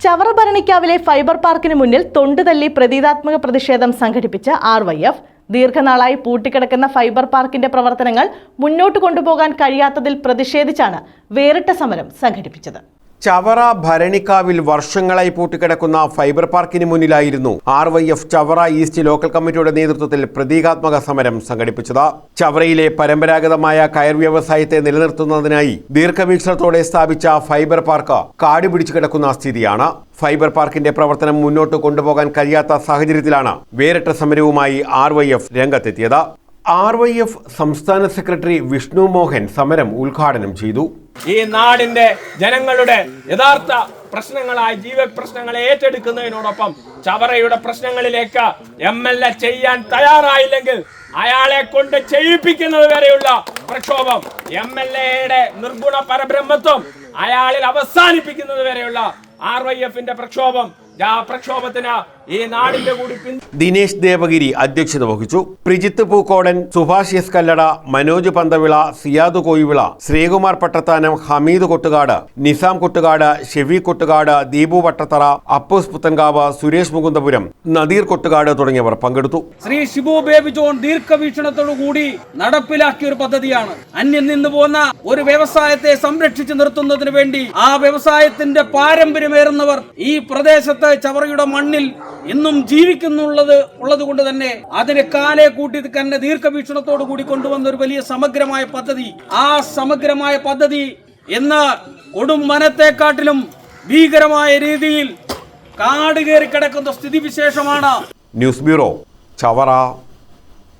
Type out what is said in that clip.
Chavara ഭരണിക്കാവിലെ fibre പാർക്കിന് മുന്നിൽ തൊണ്ടുതല്ലി പ്രതീകാത്മക പ്രതിഷേധം സംഘടിപ്പിച്ച ആർ വൈ എഫ് ദീർഘനാളായി പൂട്ടിക്കിടക്കുന്ന ഫൈബർ പാർക്കിന്റെ പ്രവർത്തനങ്ങൾ മുന്നോട്ട് കൊണ്ടുപോകാൻ കഴിയാത്തതിൽ പ്രതിഷേധിച്ചാണ് വേറിട്ട സമരം സംഘടിപ്പിച്ചത്. ചവറ ഭരണിക്കാവിൽ വർഷങ്ങളായി പൂട്ടിക്കിടക്കുന്ന ഫൈബർ പാർക്കിന് മുന്നിലായിരുന്നു R Y F Chavara east local കമ്മിറ്റിയുടെ നേതൃത്വത്തിൽ പ്രതീകാത്മക സമരം സംഘടിപ്പിച്ചത്. ചവറയിലെ പരമ്പരാഗതമായ കയർ വ്യവസായത്തെ നിലനിർത്തുന്നതിനായി ദീർഘവീക്ഷണത്തോടെ സ്ഥാപിച്ച ഫൈബർ പാർക്ക് കാട് പിടിച്ചു കിടക്കുന്ന സ്ഥിതിയാണ്. ഫൈബർ പാർക്കിന്റെ പ്രവർത്തനം മുന്നോട്ട് കൊണ്ടുപോകാൻ കഴിയാത്ത സാഹചര്യത്തിലാണ് വേറിട്ട സമരവുമായി ആർ വൈ എഫ് രംഗത്തെത്തിയത്. ആർ വൈ എഫ് സംസ്ഥാന സെക്രട്ടറി വിഷ്ണു മോഹൻ സമരം ഉദ്ഘാടനം ചെയ്തു. ഈ നാടിന്റെ ജനങ്ങളുടെ യഥാർത്ഥ പ്രശ്നങ്ങളായ ജീവ പ്രശ്നങ്ങളെ ഏറ്റെടുക്കുന്നതിനോടൊപ്പം ചവറയുടെ പ്രശ്നങ്ങളിലേക്ക് എം എൽ എ ചെയ്യാൻ തയ്യാറായില്ലെങ്കിൽ അയാളെ കൊണ്ട് ചെയ്യിപ്പിക്കുന്നത് വരെയുള്ള പ്രക്ഷോഭം എം എൽ എയുടെ നിർഗുണ പരബ്രഹ്മത്വം അയാളിൽ അവസാനിപ്പിക്കുന്നത് വരെയുള്ള ആർ വൈ എഫിന്റെ പ്രക്ഷോഭം പ്രക്ഷോഭത്തിന് ഈ നാടിന്റെ കൂടി ദിനേശ് ദേവഗിരി അധ്യക്ഷത വഹിച്ചു. പ്രിജിത്ത് പൂക്കോടൻ സുഭാഷ് എസ് കല്ലട മനോജ് പന്തവിള സിയാദ് കോയിവിള ശ്രീകുമാർ പട്ടത്താനം ഹമീദ് കൊട്ടുകാട് നിസാം കൊട്ടുകാട് ഷെവി കൊട്ടുകാട് ദീപു വട്ടത്തറ അപ്പൂസ് പുത്തൻകാവ് സുരേഷ് മുകുന്ദപുരം നദീർ കൊട്ടുകാട് തുടങ്ങിയവർ പങ്കെടുത്തു. ശ്രീ ഷിബു ബേബി ജോൺ ദീർഘവീക്ഷണത്തോടുകൂടി നടപ്പിലാക്കിയ ഒരു പദ്ധതിയാണ്. അന്യം നിന്ന് പോന്ന ഒരു വ്യവസായത്തെ സംരക്ഷിച്ചു നിർത്തുന്നതിന് വേണ്ടി ആ വ്യവസായത്തിന്റെ പാരമ്പര്യമേറുന്നവർ ഈ പ്രദേശത്ത് ചവറയുടെ മണ്ണിൽ ഇന്നും ജീവിക്കുന്നുള്ളത് ഉള്ളത് കൊണ്ട് തന്നെ അതിനെ കാലെ കൂട്ടി തന്നെ ദീർഘവീക്ഷണത്തോടു കൂടി കൊണ്ടുവന്ന ഒരു വലിയ സമഗ്രമായ പദ്ധതി. ആ സമഗ്രമായ പദ്ധതി ഇന്ന് കൊടും വനത്തെക്കാട്ടിലും ഭീകരമായ രീതിയിൽ കാട് കയറി കിടക്കുന്ന സ്ഥിതിവിശേഷമാണ്. News bureau Chavara